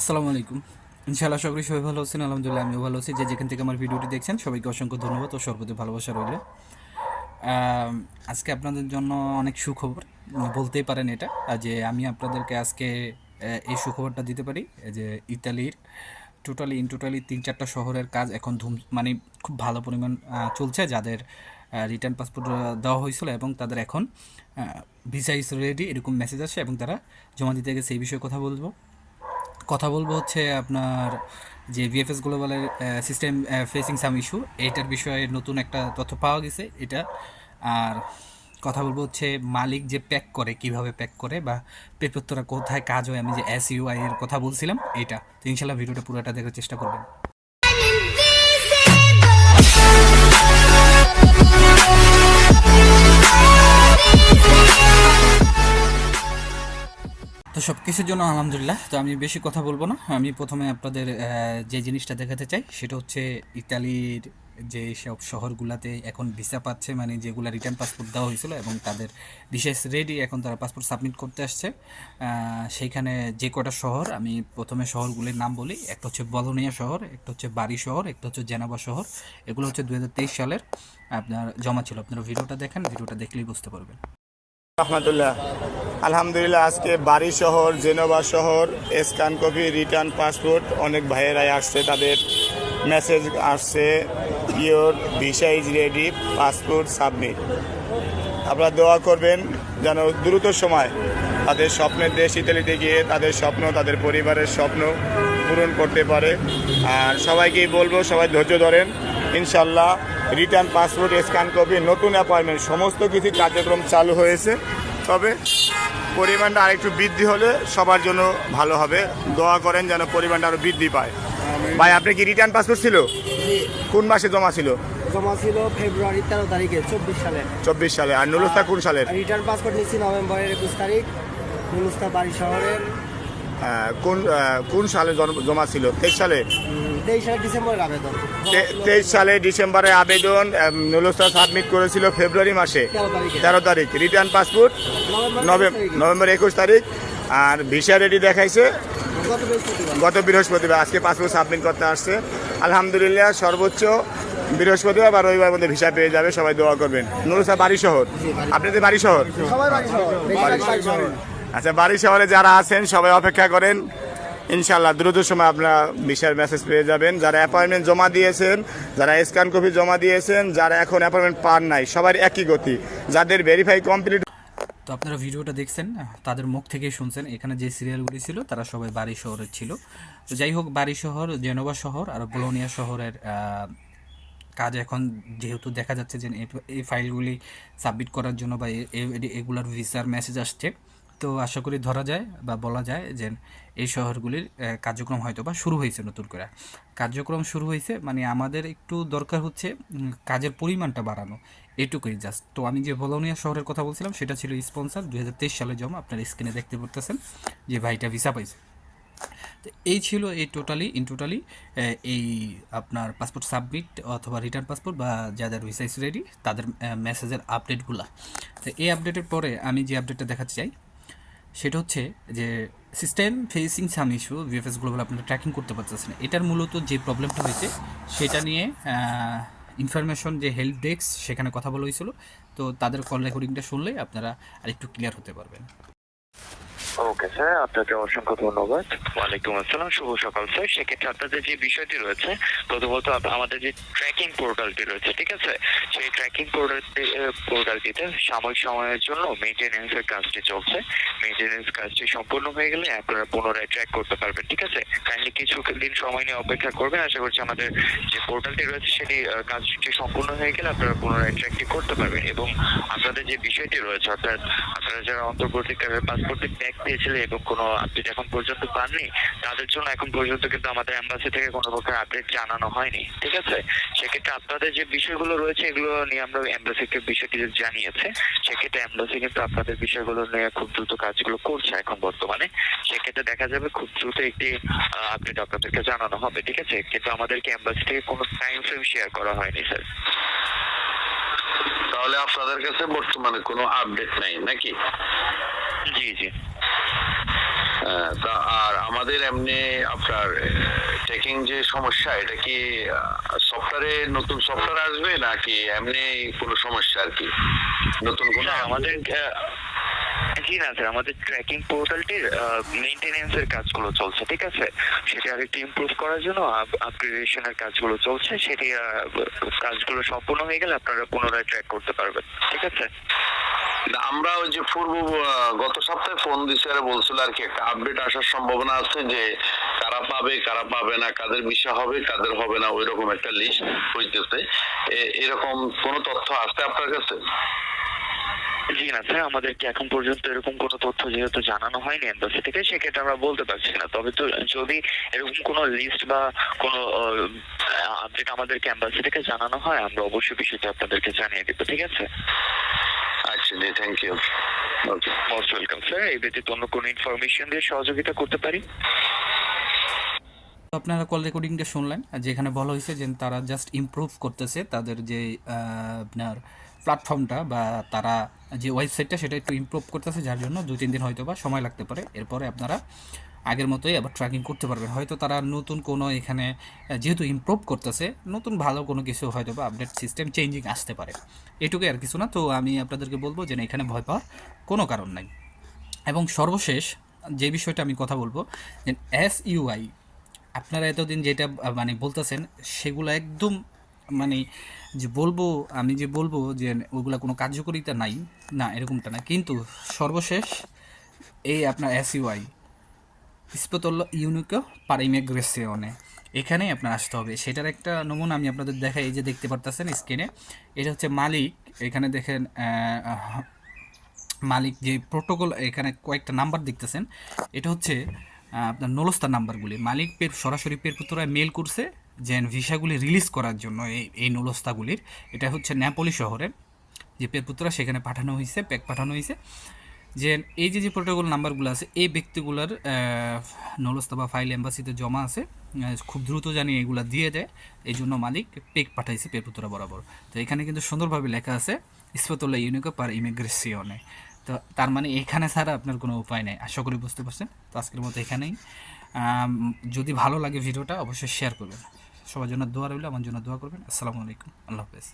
আসসালামু আলাইকুম। ইনশাআল্লাহ করি সবাই ভালো আছেন, আলহামদুলিল্লাহ আমিও ভালো আছি। যে যেখান থেকে আমার ভিডিওটি দেখছেন, সবাইকে অসংখ্য ধন্যবাদ ও সর্বতি ভালোবাসা রইল। আজকে আপনাদের জন্য অনেক সুখবর, বলতেই পারেন এটা যে আমি আপনাদেরকে আজকে এই সুখবরটা দিতে পারি যে ইতালির টোটালি, ইন টোটালি তিন চারটা শহরের কাজ এখন ধুম মানে খুব ভালো পরিমাণ চলছে, যাদের রিটার্ন পাসপোর্ট দেওয়া হয়েছিল এবং তাদের এখন ভিসা ইস রেডি এরকম মেসেজ আসে এবং তারা জমা দিতে গেছে, এই বিষয়ে কথা বলব। কথা বলব হচ্ছে আপনার যে ভিএফএস গ্লোবালের সিস্টেম ফেসিং সাম ইস্যু এইটার বিষয়ে নতুন একটা তথ্য পাওয়া গেছে এটা। আর কথা বলব হচ্ছে মালিক যে প্যাক করে, কীভাবে প্যাক করে বা পেপরতরা কোথায় কাজ হয়, আমি যে এস ইউআই এর কথা বলছিলাম, এটা। তো ইনশাল্লাহ ভিডিওটা পুরোটা দেখার চেষ্টা করবেন। তো সব কিছুর জন্য আলহামদুলিল্লাহ। তো আমি বেশি কথা বলব না। আমি প্রথমে আপনাদের যে জিনিসটা দেখাতে চাই, সেটা হচ্ছে ইতালির যে সব শহরগুলোতে এখন ভিসা পাচ্ছে মানে যেগুলো রিটার্ন পাসপোর্ট দেওয়া হয়েছিল এবং তাদের বিশেষ রেডি এখন তারা পাসপোর্ট সাবমিট করতে আসছে। সেইখানে যে কটা শহর, আমি প্রথমে শহরগুলির নাম বলি। একটা হচ্ছে বলোনিয়া শহর, একটা হচ্ছে বাড়ি শহর, একটা হচ্ছে জেনাবা শহর। এগুলো হচ্ছে দু হাজার তেইশ সালের আপনার জমা ছিল। আপনারা ভিডিওটা দেখেন, ভিডিওটা দেখলেই বুঝতে পারবেন। রহমতুল্লাহ। আলহামদুলিল্লাহ, আজকে বাড়ি শহর, জেনোভা শহর স্ক্যান কপি রিটার্ন পাসপোর্ট, অনেক ভাইয়েরাই আসছে, তাদের মেসেজ আসছে your visa is ready, passport submit. আপনারা দোয়া করবেন যেন দ্রুত সময় তাদের স্বপ্নের দেশ ইতালিতে গিয়ে তাদের স্বপ্ন, তাদের পরিবারের স্বপ্ন পূরণ করতে পারে। আর সবাইকেই বলব, সবাই ধৈর্য ধরেন। ইনশাল্লাহ রিটার্ন পাসপোর্ট স্ক্যান কপি নতুন অ্যাপয়েন্টমেন্ট সমস্ত কিছু কার্যক্রম চালু হয়েছে। তবে পরিমাণটা আরেকটু বৃদ্ধি হলে সবার জন্য ভালো হবে। দোয়া করেন যেন পরিমাণটা আরও বৃদ্ধি পায়। ভাই আপনি কি রিটার্ন পাসপোর্ট ছিল? কোন মাসে জমা ছিল? জমা ছিল ফেব্রুয়ারি তেরো তারিখে চব্বিশ সালে। চব্বিশ সালে। আর নুলুস্তা কোন সালের? রিটার্ন পাসপোর্ট নিচ্ছি নভেম্বরের একুশ তারিখ। নুনুস্তা বাড়ি শহরের। কোন কোন সালে জমা ছিল? তেইশ সালে? তেইশ সালে ডিসেম্বরে আবেদন নুলুস্তা সাবমিট করেছিল ফেব্রুয়ারি মাসে। তেরো তারিখ। রিটার্ন পাসপোর্ট নভেম্বর একুশ তারিখ আর ভিসা রেডি দেখাইছে। গত বৃহস্পতিবার। আজকে পাসপোর্ট সাবমিট করতে আসছে। আলহামদুলিল্লাহ সর্বোচ্চ বৃহস্পতিবার বা রবিবার মধ্যে ভিসা পেয়ে যাবে সবাই দোয়া করবেন। নুরুসা বাড়ি শহর? আপনাদের বাড়ি শহর। আচ্ছা বাড়ি শহরে যারা আছেন সবাই অপেক্ষা করেন। ইনশাল্লাহ দ্রুত সময় আপনারা ভিসার মেসেজ পেয়ে যাবেন। যারা অ্যাপয়েন্টমেন্ট জমা দিয়েছেন, যারা স্ক্যান কপি জমা দিয়েছেন, যারা এখন অ্যাপয়েন্টমেন্ট পান নাই, সবার একই গতি। যাদের ভেরিফাই কমপ্লিট তো আপনারা ভিডিওটা দেখছেন, তাদের মুখ থেকেই শুনছেন, এখানে যে সিরিয়ালগুলি ছিল, তারা সবাই বাড়ি শহরের ছিল। তো যাই হোক, বাড়ি শহর, জেনোভা শহর আর বোলোনিয়া শহরের কাজ এখন যেহেতু দেখা যাচ্ছে যে এই- ফাইলগুলি সাবমিট করার জন্য বা এগুলার ভিসার মেসেজ আসছে। তো আশা করি ধরা যায় বা বলা যায় যে এই শহরগুলির কার্যক্রম হয়তো বা শুরু হয়েছে নতুন করে। কার্যক্রম শুরু হয়েছে মানে আমাদের একটু দরকার হচ্ছে কাজের পরিমাণটা বাড়ানো। এটুকুই জাস্ট তো আমি যে বলোনিয়া শহরের কথা বলছিলাম, সেটা ছিল স্পন্সার দু হাজার তেইশ সালে জমা আপনার স্ক্রিনে দেখতে পারতেছেন যে ভাইটা ভিসা পাইছে। তো এই ছিল এই টোটালি ইন টোটালি এই আপনার পাসপোর্ট সাবমিট অথবা রিটার্ন পাসপোর্ট বা যাদের ভিসা রেডি তাদের মেসেজের আপডেটগুলো তো এই আপডেটের পরে আমি যে আপডেটটা দেখাতে চাই সেটা হচ্ছে যে system facing some issue VFS global আপনারা ট্র্যাকিং করতে পারতেছেন। এটার মূলত যে প্রবলেমটা হয়েছে, সেটা নিয়ে ইনফরমেশন যে হেল্প ডেস্ক সেখানে কথা বলা হয়েছিল। তো তাদের কল রেকর্ডিংটা শুনলে আপনারা আরেকটু ক্লিয়ার হতে পারবেন। ওকে স্যার, আপনাকে অসংখ্য ধন্যবাদ। ওয়ালাইকুম আসসালাম, শুভ সকাল স্যার। সেক্ষেত্রে আপনাদের যে বিষয়টি রয়েছে, প্রথমত আমাদের যে ট্র্যাকিং পোর্টালটি রয়েছে, ঠিক আছে? সেই ট্র্যাকিং পোর্টালটি পোর্টালটিতে সাময়িক সময়ের জন্য মেনটেনেন্সের কাজটি চলছে। মেনটেনেন্স কাজটি সম্পূর্ণ হয়ে গেলে আপনারা পুনরায় ট্র্যাক করতে পারবেন, ঠিক আছে? কাইন্ডলি কিছু দিন সময় নিয়ে অপেক্ষা করবেন। আশা করছি আমাদের যে পোর্টালটি রয়েছে, সেটি কাজটি সম্পূর্ণ হয়ে গেলে আপনারা পুনরায় ট্র্যাকটি করতে পারবেন। এবং আপনাদের যে বিষয়টি রয়েছে, অর্থাৎ আপনারা যারা অন্তর্বর্তীকালের পাসপোর্টে ব্যাক পেয়েছিলেন এবং কোনো আপডেট এখন পর্যন্ত পাননি তাদের জন্য এখন পর্যন্ত কিন্তু আমাদের এম্বাসি থেকে কোনো প্রকার আপডেট জানানো হয়নি ঠিক আছে? সেক্ষেত্রে আপনাদের যে বিষয়গুলো রয়েছে এগুলো নিয়ে আমরা এম্বাসিকে বিষয়টি জানিয়েছে সেক্ষেত্রে এম্বাসি কিন্তু আপনাদের বিষয়গুলো নিয়ে খুব দ্রুত কাজগুলো করছে এখন বর্তমানে। সেক্ষেত্রে দেখা যাবে খুব দ্রুত একটি আপডেট আপনাদেরকে জানানো হবে ঠিক আছে? কিন্তু আমাদেরকে এম্বাসি থেকে কোনো টাইম ফ্রেম শেয়ার করা হয়নি স্যার তাহলে আপনাদের কাছে বর্তমানে কোনো আপডেট নাই নাকি? জি জি। তা আর আমাদের এমনি আপনার টেকিং যে সমস্যা এটা কি সফটওয়্যারে নতুন সফটওয়্যার আসবে নাকি এমনি কোনো সমস্যা আর কি? নতুন কোনো আমাদের জি না স্যার আমাদের ট্র্যাকিং পোর্টালটির মেইনটেনেন্স এর কাজগুলো চলছে ঠিক আছে? সেটা আরেকটু ইমপ্রুভ করার জন্য আপগ্রেডেশনের কাজগুলো চলছে সেটি কাজগুলো সম্পূর্ণ হয়ে গেলে আপনারা পুনরায় ট্র্যাক করতে পারবেন ঠিক আছে? আমরা ওই যে পূর্ব গত সপ্তাহে ফোন দিছে, আর বলছিল আর কি একটা আপডেট আসার সম্ভাবনা আছে যে কারা পাবে কারা পাবে না, কাদের বিষয় হবে, কাদের হবে না ওই রকম একটা লিস্ট হইতেছে। এরকম কোন তথ্য আছে আপনার কাছে? জি না স্যার আমাদেরকে এখন পর্যন্ত এরকম কোনো তথ্য যেহেতু জানানো হয়নি এম্বাসি থেকে, সেক্ষেত্রে আমরা বলতে পারছি না। তবে তো যদি এরকম কোনো লিস্ট বা কোনো আপডেট আমাদেরকে এম্বাসি থেকে জানানো হয়, আমরা অবশ্যই বিষয়টা আপনাদেরকে জানিয়ে দেবো, ঠিক আছে? জি thank you most welcome sir এই ব্যতীত অন্য কোনো ইনফরমেশন দিয়ে সহযোগিতা করতে পারি? তো আপনারা কল রেকর্ডিংটা শুনলেন আর যেখানে বলা হয়েছে যে তারা জাস্ট ইমপ্রুভ করতেছে তাদের যে আহ, আপনার প্ল্যাটফর্মটা বা তারা যে ওয়েবসাইটটা সেটা একটু ইমপ্রুভ করতেছে যার জন্য দু তিন দিন হয়তো বা সময় লাগতে পারে। এরপরে আপনারা আগের মতোই আবার ট্র্যাকিং করতে পারবে হয়তো তারা নতুন কোনো এখানে যেহেতু ইমপ্রুভ করতেছে, নতুন ভালো কোনো কিছু হয়তো বা আপডেট সিস্টেম চেঞ্জিং আসতে পারে। এটুকুই আর কিছু না, তো আমি আপনাদেরকে বলব যে এখানে ভয় পাওয়ার কোনো কারণ নাই। এবং সর্বশেষ যে বিষয়টা আমি কথা বলব, যে এস ইউআই আপনারা এতদিন যেটা মানে বলতেছেন, সেগুলো একদম মানে যে বলব, আমি যে বলব যে ওগুলা কোনো কার্যকরিতা নাই, না এরকমটা না। কিন্তু সর্বশেষ এই আপনার এস ইস্পতল্ল ইউনিকো পার ইমিগ্রেশনে এখানেই আপনার আসতে হবে। সেটার একটা নমুনা আমি আপনাদের দেখাই, এই যে দেখতে পারতেছেন স্ক্রিনে। এটা হচ্ছে মালিক। এখানে দেখেন মালিক যে প্রোটোকল, এখানে কয়েকটা নাম্বার দেখতেছেন। এটা হচ্ছে আপনার নলস্তার নাম্বারগুলি। মালিক পের, সরাসরি পের পুত্রায় মেল করছে যে ভিসাগুলি রিলিজ করার জন্য এই এই নলস্তাগুলির এটা হচ্ছে ন্যাপলি শহরের যে পেরপুত্রা সেখানে পাঠানো হয়েছে প্যাক পাঠানো হয়েছে যে এই যে যে প্রোটোকল নাম্বারগুলো আছে, এই ব্যক্তিগুলোর নলস্তা বা ফাইল এম্বাসিতে জমা আছে খুব দ্রুত জানি এগুলা দিয়ে দেয় এই জন্য মালিক পেক পাঠাইছে পেরপুত্রা বরাবর। তো এখানে কিন্তু সুন্দরভাবে লেখা আছে ইস্পতুল্লাহ ইউনিকো পার ইমিগ্রেশনে তো তার মানে এখানে ছাড়া আপনার কোনো উপায় নেই, আশা করি বুঝতে পারছেন? তো আজকের মতো এখানেই। যদি ভালো লাগে ভিডিওটা, অবশ্যই শেয়ার করবেন। সবার জন্য দোয়া রইল, আমার জন্য দোয়া করবেন। আসসালামু আলাইকুম, আল্লাহ হাফেজ।